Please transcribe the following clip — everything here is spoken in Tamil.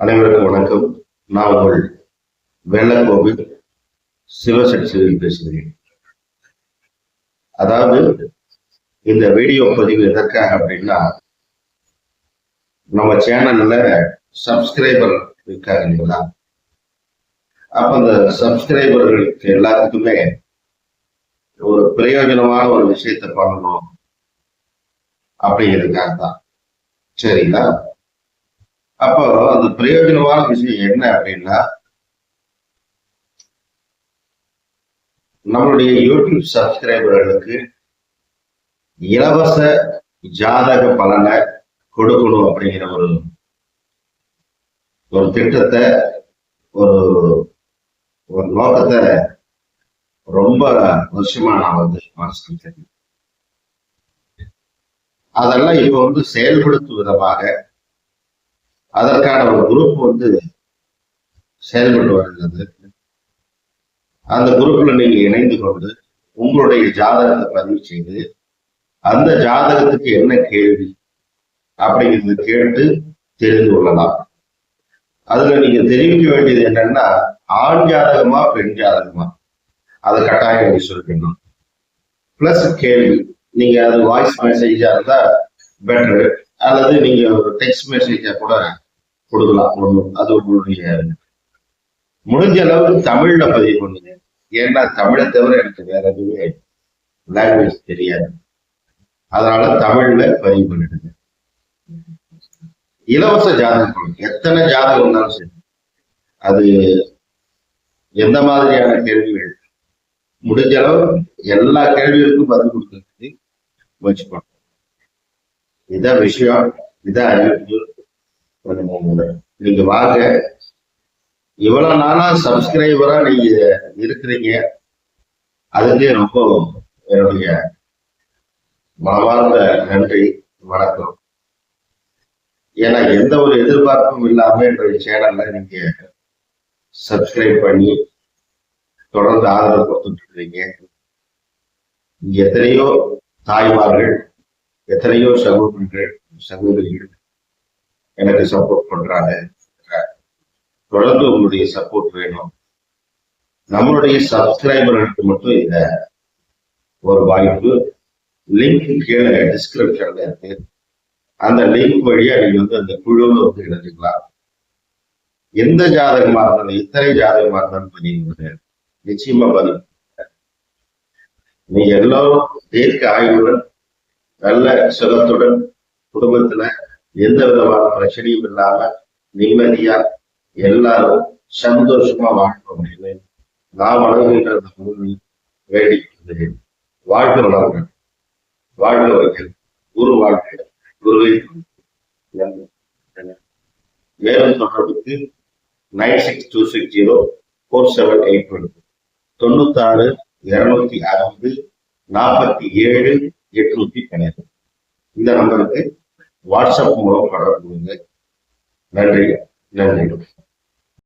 அனைவருக்கும் வணக்கம். நான் உங்கள் வெள்ளக்கோவில் சிவசக்தியில் பேசுகிறேன். அதாவது இந்த வீடியோ பதிவு எதற்காக அப்படின்னா நம்ம சேனல்ல சப்ஸ்கிரைபர் இருக்காங்க இல்லைங்களா? அப்ப அந்த சப்ஸ்கிரைபர்களுக்கு எல்லாத்துக்குமே ஒரு பிரயோஜனமான ஒரு விஷயத்தை பண்ணணும் அப்படிங்கிறதுக்காக தான் சரிங்களா? அப்போ அந்த பிரயோஜனமான விஷயம் என்ன அப்படின்னா நம்மளுடைய யூடியூப் சப்ஸ்கிரைபர்களுக்கு இலவச ஜாதக பலனை கொடுக்கணும் அப்படிங்கிற ஒரு ஒரு திட்டத்தை ஒரு ஒரு நோக்கத்தை ரொம்ப வருஷமா நான் வந்து மனசுக்கு அதெல்லாம் இப்போ வந்து செயல்படுத்தும் விதமாக அதற்கான ஒரு குரூப் வந்து செயல்பட்டு வருகிறது. அந்த குரூப்ல நீங்க இணைந்து கொண்டு உங்களுடைய ஜாதகத்தை பதிவு செய்து அந்த ஜாதகத்துக்கு என்ன கேள்வி அப்படிங்கிறது கேட்டு தெரிந்து கொள்ளலாம். அதுல நீங்க தெரிவிக்க வேண்டியது என்னன்னா ஆண் ஜாதகமா பெண் ஜாதகமா? அதை கட்டாயம் நீங்க சொல்லணும் பிளஸ் கேள்வி நீங்க அது வாய்ஸ் மெசேஜா இருந்தா பெட்டர் அல்லது நீங்க ஒரு டெக்ஸ்ட் மெசேஜா கூட கொடுக்கலாம். ஒண்ணு அது உங்களுடைய முடிஞ்ச அளவுக்கு தமிழ்ல பதிவு பண்ணுங்க. ஏன்னா தமிழை தவிர எனக்கு வேற எதுவுமே லாங்குவேஜ் தெரியாது. அதனால தமிழ்ல பதிவு பண்ணிடுங்க. இலவச ஜாதகம் எத்தனை ஜாதகம் இருந்தாலும் சரி. அது எந்த மாதிரியான கேள்விகள்? முடிஞ்ச அளவு எல்லா கேள்விகளுக்கும் பதில் கொடுக்கறதுக்கு முயற்சி பண்ணும் இதான் விஷயம். இதான் அறிவிப்பு நீங்க வாங்க. இவ்வளவு நாளா சப்ஸ்கிரைபரா நீங்க இருக்கிறீங்க. அதுக்கு ரொம்ப என்னுடைய மனமார்ந்த நன்றி வணக்கம். ஏன்னா எந்த ஒரு எதிர்பார்ப்பும் இல்லாம என்னுடைய சேனல்ல நீங்க சப்ஸ்கிரைப் பண்ணி தொடர்ந்து ஆதரவு கொடுத்துட்டு இருக்கீங்க. இங்க எத்தனையோ தாய்மார்கள் எத்தனையோ சகோதரர்கள் சகோதரிகள் எனக்கு சப்போர்ட் பண்றாங்க. தொடர்ந்து உங்களுடைய சப்போர்ட் வேணும். நம்மளுடைய சப்ஸ்கிரைபர்களுக்கு மட்டும் இத ஒரு வாய்ப்பு. லிங்க் கீழே டிஸ்கிரிப்ஷன்ல இருக்கு. அந்த லிங்க் வழியா நீங்க வந்து அந்த குழுவில் வந்து இணைஞ்சுக்கலாம். எந்த ஜாதகமா இருந்தாலும் இத்தனை ஜாதகமா இருந்தாலும் பதிவு நிச்சயமா பதிவு நீங்க எல்லோரும் தீர்க்க ஆய்வுடன் நல்ல சுகத்துடன் குடும்பத்துல எந்த விதமான பிரச்சனையும் இல்லாம நிம்மதியா எல்லாரும் சந்தோஷமா வாழணும் அப்படின்னு நான் வழங்குகின்ற அந்த பூமி வேண்டிக் வாழ்க வளர்கள் வாழ்க வைகள் குரு வாழ்க்கை குருவை. மேலும் தொடர்புக்கு nine six two six zero four seven eight one தொண்ணூத்தாறு இருநூத்தி அறுபது நாற்பத்தி ஏழு எட்நூத்தி பன்னெண்டு இந்த நம்பருக்கு வாட்ஸ்அப் மூலம் தொடர்பு நன்றி நன்றி